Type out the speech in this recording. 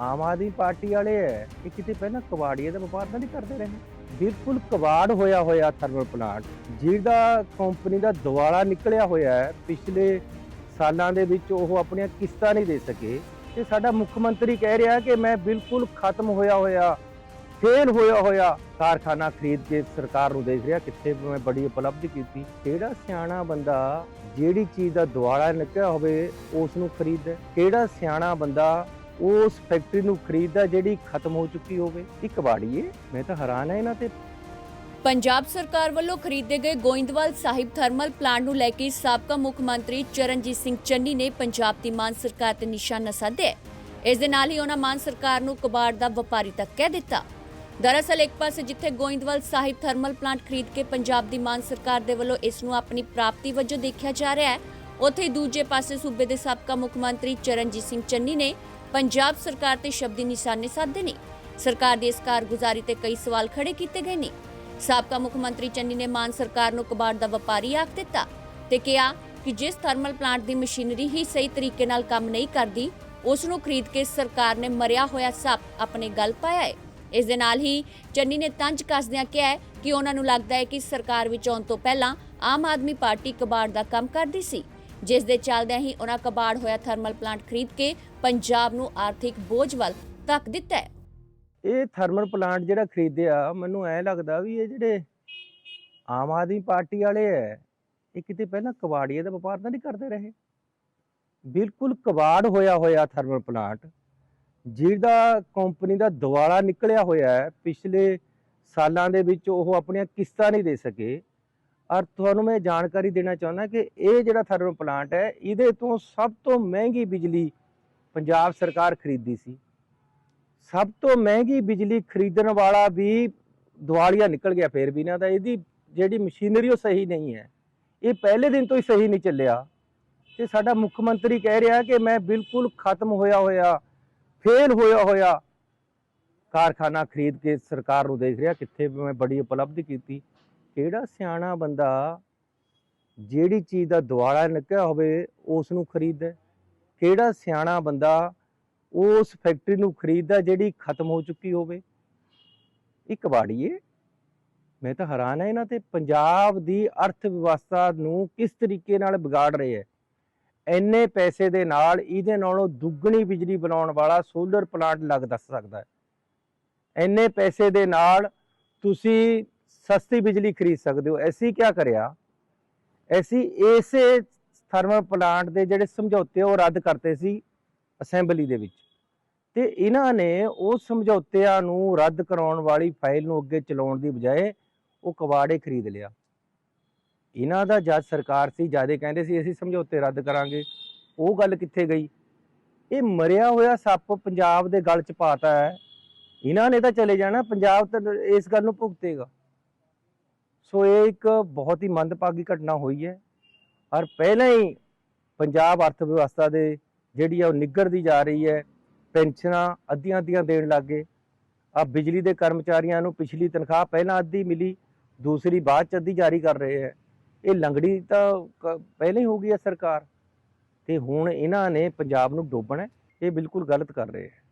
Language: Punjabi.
ਆਮ ਆਦਮੀ ਪਾਰਟੀ ਵਾਲੇ ਹੈ ਇਹ ਕਿਤੇ ਪਹਿਲਾਂ ਕਬਾੜੀਏ ਦਾ ਵਪਾਰ ਤਾਂ ਨਹੀਂ ਕਰਦੇ ਰਹੇ। ਬਿਲਕੁਲ ਕਬਾੜ ਹੋਇਆ ਹੋਇਆ ਥਰਮਲ ਪਲਾਂਟ ਜਿਹੜਾ ਕੰਪਨੀ ਦਾ ਦੁਆਲਾ ਨਿਕਲਿਆ ਹੋਇਆ ਹੈ ਪਿਛਲੇ ਸਾਲਾਂ ਦੇ ਵਿੱਚ ਉਹ ਆਪਣੀਆਂ ਕਿਸ਼ਤਾਂ ਨਹੀਂ ਦੇ ਸਕੇ। ਤੇ ਸਾਡਾ ਮੁੱਖ ਮੰਤਰੀ ਕਹਿ ਰਿਹਾ ਕਿ ਮੈਂ ਬਿਲਕੁਲ ਖਤਮ ਹੋਇਆ ਹੋਇਆ ਫੇਲ ਹੋਇਆ ਹੋਇਆ ਕਾਰਖਾਨਾ ਖਰੀਦ ਕੇ ਸਰਕਾਰ ਨੂੰ ਦੇਖ ਰਿਹਾ, ਕਿੱਥੇ ਮੈਂ ਬੜੀ ਉਪਲਬਧੀ ਕੀਤੀ। ਕਿਹੜਾ ਸਿਆਣਾ ਬੰਦਾ ਜਿਹੜੀ ਚੀਜ਼ ਦਾ ਦੁਆਰਾ ਨਿਕਲਿਆ ਹੋਵੇ, ਉਸ ਨੂੰ ਖਰੀਦਦਾ ਕਿਹੜਾ ਸਿਆਣਾ ਬੰਦਾ ਉਸ ਫੈਕਟਰੀ ਨੂੰ ਖਰੀਦਦਾ ਜਿਹੜੀ ਖਤਮ ਹੋ ਚੁੱਕੀ ਹੋਵੇ। ਇਹ ਕਬਾੜੀਏ ਮੈਂ ਤਾਂ ਹੈਰਾਨ ਹਾਂ ਇਹਨਾਂ ਤੇ। ਪੰਜਾਬ ਸਰਕਾਰ ਵੱਲੋਂ ਖਰੀਦੇ ਗਏ ਗੋਇੰਦਵਾਲ ਸਾਹਿਬ ਥਰਮਲ ਪਲਾਂਟ ਨੂੰ ਲੈ ਕੇ ਸਾਬਕਾ ਮੁੱਖ ਮੰਤਰੀ ਚਰਨਜੀਤ ਸਿੰਘ ਚੰਨੀ ਨੇ ਪੰਜਾਬ ਦੀ ਮਾਨ ਸਰਕਾਰ ਤੇ ਨਿਸ਼ਾਨਾ ਸਾਧਿਆ। ਇਸ ਦੇ ਨਾਲ ਹੀ ਉਹਨਾਂ ਮਾਨ ਸਰਕਾਰ ਨੂੰ ਕਬਾੜ ਦਾ ਵਪਾਰੀ ਤੱਕ ਕਹਿ ਦਿੱਤਾ। ਦਰਅਸਲ ਇੱਕ ਪਾਸੇ ਜਿੱਥੇ ਗੋਇੰਦਵਾਲ ਸਾਹਿਬ ਥਰਮਲ ਪਲਾਂਟ ਖਰੀਦ ਕੇ ਪੰਜਾਬ ਦੀ ਮਾਨ ਸਰਕਾਰ ਦੇ ਵੱਲੋਂ ਇਸ ਨੂੰ ਆਪਣੀ ਪ੍ਰਾਪਤੀ ਵਜੋਂ ਦੇਖਿਆ ਜਾ ਰਿਹਾ ਹੈ, ਉੱਥੇ ਦੂਜੇ ਪਾਸੇ ਸੂਬੇ ਦੇ ਸਾਬਕਾ ਮੁੱਖ ਮੰਤਰੀ ਚਰਨਜੀਤ ਸਿੰਘ ਚੰਨੀ ਨੇ ਪੰਜਾਬ ਸਰਕਾਰ ਤੇ ਸ਼ਬਦੀ ਨਿਸ਼ਾਨੇ ਸਾਧੇ ਨੇ। ਸਰਕਾਰ ਦੀ ਇਸ ਕਾਰਗੁਜ਼ਾਰੀ ਤੇ ਕਈ ਸਵਾਲ ਖੜੇ ਕੀਤੇ ਗਏ ਨੇ। ਸਾਬਕਾ ਮੁੱਖ ਮੰਤਰੀ ਚੰਨੀ ਨੇ ਮਾਨ ਸਰਕਾਰ ਨੂੰ ਕਬਾੜ ਦਾ ਵਪਾਰੀ ਆਖ ਦਿੱਤਾ ਤੇ ਕਿਹਾ ਕਿ ਜਿਸ ਥਰਮਲ ਪਲਾਂਟ ਦੀ ਮਸ਼ੀਨਰੀ ਹੀ ਸਹੀ ਤਰੀਕੇ ਨਾਲ ਕੰਮ ਨਹੀਂ ਕਰਦੀ, ਉਸ ਨੂੰ ਖਰੀਦ ਕੇ ਸਰਕਾਰ ਨੇ ਮਰਿਆ ਹੋਇਆ ਸੱਪ ਆਪਣੇ ਗਲ ਪਾਇਆ ਹੈ। ਇਸ ਦੇ ਨਾਲ ਹੀ ਚੰਨੀ ਨੇ ਤੰਜ ਕੱਸਦਿਆਂ ਕਿਹਾ ਕਿ ਉਹਨਾਂ ਨੂੰ ਲੱਗਦਾ ਹੈ ਕਿ ਸਰਕਾਰ ਵਿੱਚ ਆਉਣ ਤੋਂ ਪਹਿਲਾਂ ਆਮ ਆਦਮੀ ਪਾਰਟੀ ਕਬਾੜ ਦਾ ਕੰਮ ਕਰਦੀ ਸੀ। ਜਿਸ ਦੇ ਚੱਲਦਿਆਂ ਹੀ ਉਹਨਾਂ ਕਬਾੜ ਹੋਇਆ ਥਰਮਲ ਪਲਾਂਟ ਖਰੀਦ ਕੇ ਪੰਜਾਬ ਨੂੰ ਆਰਥਿਕ ਬੋਝ ਵੱਲ ਧੱਕ ਦਿੱਤਾ ਹੈ। ਇਹ ਥਰਮਲ ਪਲਾਂਟ ਜਿਹੜਾ ਖਰੀਦਿਆ, ਮੈਨੂੰ ਐ ਲੱਗਦਾ ਵੀ ਇਹ ਜਿਹੜੇ ਆਮ ਆਦਮੀ ਪਾਰਟੀ ਵਾਲੇ ਹੈ ਇਹ ਕਿਤੇ ਪਹਿਲਾਂ ਕਬਾੜੀਏ ਦਾ ਵਪਾਰ ਤਾਂ ਨਹੀਂ ਕਰਦੇ ਰਹੇ। ਬਿਲਕੁਲ ਕਬਾੜ ਹੋਇਆ ਹੋਇਆ ਥਰਮਲ ਪਲਾਂਟ, ਜਿਹਦਾ ਕੰਪਨੀ ਦਾ ਦੁਆਲਾ ਨਿਕਲਿਆ ਹੋਇਆ ਹੈ ਪਿਛਲੇ ਸਾਲਾਂ ਦੇ ਵਿੱਚ ਉਹ ਆਪਣੀਆਂ ਕਿਸ਼ਤਾਂ ਨਹੀਂ ਦੇ ਸਕੇ। ਔਰ ਤੁਹਾਨੂੰ ਮੈਂ ਜਾਣਕਾਰੀ ਦੇਣਾ ਚਾਹੁੰਦਾ ਕਿ ਇਹ ਜਿਹੜਾ ਥਰਮਲ ਪਲਾਂਟ ਹੈ, ਇਹਦੇ ਤੋਂ ਸਭ ਤੋਂ ਮਹਿੰਗੀ ਬਿਜਲੀ ਪੰਜਾਬ ਸਰਕਾਰ ਖਰੀਦੀ ਸੀ। ਸਭ ਤੋਂ ਮਹਿੰਗੀ ਬਿਜਲੀ ਖਰੀਦਣ ਵਾਲਾ ਵੀ ਦਿਵਾਲੀਆ ਨਿਕਲ ਗਿਆ ਫੇਰ ਵੀ ਨਾ, ਤਾਂ ਇਹਦੀ ਜਿਹੜੀ ਮਸ਼ੀਨਰੀ ਉਹ ਸਹੀ ਨਹੀਂ ਹੈ। ਇਹ ਪਹਿਲੇ ਦਿਨ ਤੋਂ ਹੀ ਸਹੀ ਨਹੀਂ ਚੱਲਿਆ। ਤੇ ਸਾਡਾ ਮੁੱਖ ਮੰਤਰੀ ਕਹਿ ਰਿਹਾ ਕਿ ਮੈਂ ਬਿਲਕੁਲ ਖਤਮ ਹੋਇਆ ਹੋਇਆ, ਫੇਲ ਹੋਇਆ ਹੋਇਆ ਕਾਰਖਾਨਾ ਖਰੀਦ ਕੇ ਸਰਕਾਰ ਨੂੰ ਦੇਖ ਰਿਹਾ ਕਿੱਥੇ ਮੈਂ ਬੜੀ ਉਪਲਬਧੀ ਕੀਤੀ। ਕਿਹੜਾ ਸਿਆਣਾ ਬੰਦਾ ਜਿਹੜੀ ਚੀਜ਼ ਦਾ ਦਿਵਾਲਾ ਨਿਕਲਿਆ ਹੋਵੇ ਉਸ ਨੂੰ ਖਰੀਦਦਾ ਕਿਹੜਾ ਸਿਆਣਾ ਬੰਦਾ ਉਸ ਫੈਕਟਰੀ ਨੂੰ ਖਰੀਦਦਾ ਜਿਹੜੀ ਖਤਮ ਹੋ ਚੁੱਕੀ ਹੋਵੇ? ਇਹ। ਕਬਾੜੀਏ ਮੈਂ ਤਾਂ ਹੈਰਾਨ ਹਾਂ ਇਹਨਾਂ ਤੇ ਪੰਜਾਬ ਦੀ ਅਰਥ ਵਿਵਸਥਾ ਨੂੰ ਕਿਸ ਤਰੀਕੇ ਨਾਲ ਵਿਗਾੜ ਰਹੇ ਹੈ। ਇੰਨੇ ਪੈਸੇ ਦੇ ਨਾਲ ਇਹਦੇ ਨਾਲੋਂ ਦੁੱਗਣੀ ਬਿਜਲੀ ਬਣਾਉਣ ਵਾਲਾ ਸੋਲਰ ਪਲਾਂਟ ਲੱਗ ਦੱਸ ਸਕਦਾ ਹੈ। ਇੰਨੇ ਪੈਸੇ ਦੇ ਨਾਲ ਤੁਸੀਂ ਸਸਤੀ ਬਿਜਲੀ ਖਰੀਦ ਸਕਦੇ ਹੋ। ਐਸੀ ਕੀ ਕਰਿਆ? ਐਸੀ ਇਸੇ ਥਰਮਲ ਪਲਾਂਟ ਦੇ ਜਿਹੜੇ ਸਮਝੌਤੇ ਉਹ ਰੱਦ ਕਰਤੇ ਸੀ ਅਸੈਂਬਲੀ ਦੇ ਵਿੱਚ। ਤੇ ਇਹਨਾਂ ਨੇ ਉਹ ਸਮਝੌਤਿਆਂ ਨੂੰ ਰੱਦ ਕਰਾਉਣ ਵਾਲੀ ਫਾਈਲ ਨੂੰ ਅੱਗੇ ਚਲਾਉਣ ਦੀ ਬਜਾਏ ਉਹ ਕਵਾੜੇ ਖਰੀਦ ਲਿਆ। ਇਹਨਾਂ ਦਾ ਜਦ ਸਰਕਾਰ ਸੀ ਜਿਆਦੇ ਕਹਿੰਦੇ ਸੀ, ਅਸੀਂ ਸਮਝੌਤੇ ਰੱਦ ਕਰਾਂਗੇ। ਉਹ ਗੱਲ ਕਿੱਥੇ ਗਈ? ਇਹ ਮਰਿਆ ਹੋਇਆ ਸੱਪ ਪੰਜਾਬ ਦੇ ਗਲ 'ਚ ਪਾਤਾ ਹੈ। ਇਹਨਾਂ ਨੇ ਤਾਂ ਚਲੇ ਜਾਣਾ, ਪੰਜਾਬ ਤਾਂ ਇਸ ਗੱਲ ਨੂੰ ਭੁਗਤੇਗਾ। ਸੋ ਇਹ ਇੱਕ ਬਹੁਤ ਹੀ ਮੰਦਭਾਗੀ ਘਟਨਾ ਹੋਈ ਹੈ। ਔਰ ਪਹਿਲਾਂ ਹੀ ਪੰਜਾਬ ਅਰਥ ਵਿਵਸਥਾ ਦੇ ਜਿਹੜੀ ਆ ਉਹ ਨਿੱਗਰਦੀ ਜਾ ਰਹੀ ਹੈ। ਪੈਨਸ਼ਨਾਂ ਅੱਧੀਆਂ ਅੱਧੀਆਂ ਦੇਣ ਲੱਗੇ ਆ ਬਿਜਲੀ ਦੇ ਕਰਮਚਾਰੀਆਂ ਨੂੰ ਪਿਛਲੀ ਤਨਖਾਹ ਪਹਿਲਾਂ ਅੱਧੀ ਮਿਲੀ, ਦੂਸਰੀ ਬਾਅਦ ਚ ਅੱਧੀ ਜਾਰੀ ਕਰ ਰਹੇ ਹੈ। ਇਹ ਲੰਗੜੀ ਤਾਂ ਕ- ਪਹਿਲਾਂ ਹੀ ਹੋ ਗਈ ਹੈ ਸਰਕਾਰ। ਤੇ ਹੁਣ ਇਹਨਾਂ ਨੇ ਪੰਜਾਬ ਨੂੰ ਡੋਬਣਾ ਇਹ ਬਿਲਕੁਲ ਗਲਤ ਕਰ ਰਹੇ ਹੈ।